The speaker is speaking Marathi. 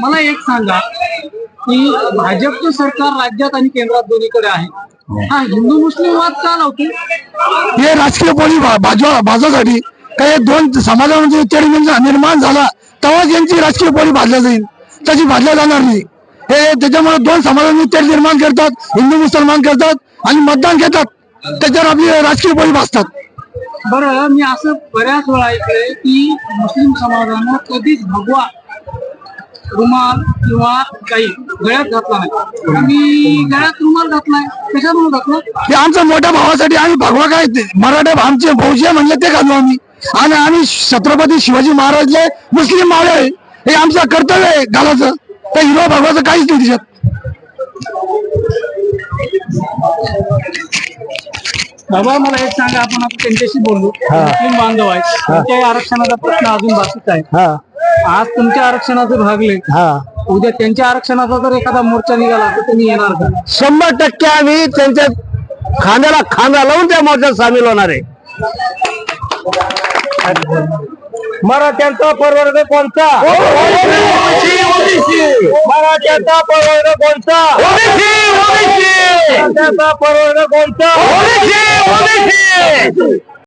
मला एक सांगा की भाजपचं सरकार राज्यात आणि केंद्रात दोन्हीकडे आहे. हा. हिंदू मुस्लिम वाद का लावतो हे राजकीय बाजू बाजूसाठी काही दोन समाजामध्ये तेढ निर्माण झाला तेव्हाच यांची राजकीय पोळी भाजल्या जाईल. तशी भाजल्या जाणार नाही. हे त्याच्यामुळे दोन समाजांनी तेढ निर्माण करतात हिंदू मुसलमान करतात आणि मतदान घेतात. त्याच्यावर आपली राजकीय पोळी भाजतात बरं मी असं बऱ्याच वेळा ऐकलंय की मुस्लिम समाजानं कधीच भगवा रुमाल किंवा काही गळ्यात घातला नाही. आम्ही गळ्यात रुमाल घातलाय कशामुळे घातला? हे आमच्या मोठ्या भावासाठी आम्ही भगवा काय ते? मराठा आमचे भाऊजी म्हणले ते घालू आम्ही. आणि आम्ही छत्रपती शिवाजी महाराजले मुस्लिम मावळे आहे. हे आमचं कर्तव्य आहे घालायचं. तर हिरो भगवाचं काहीच नाही त्याच्यात. बाबा मला एक सांगा आपण आता त्यांच्याशी बोललो. मुस्लिम बांधव त्यांच्या आरक्षणाचा प्रश्न अजून बाकीच आहे. आज तुमच्या आरक्षणाचे भागले उद्या त्यांच्या आरक्षणाचा जर एखादा मोर्चा निघाला तर तुम्ही येणार का? शंभर टक्के आम्ही त्यांच्या खांद्याला खांदा लावून त्या मोर्चात सामील होणार आहे. मराठ्यांचा परवर्ग कोणता? मराठ्यांचा परवर्ग कोणता? मराठ्यांचा परवर्ग कोणता?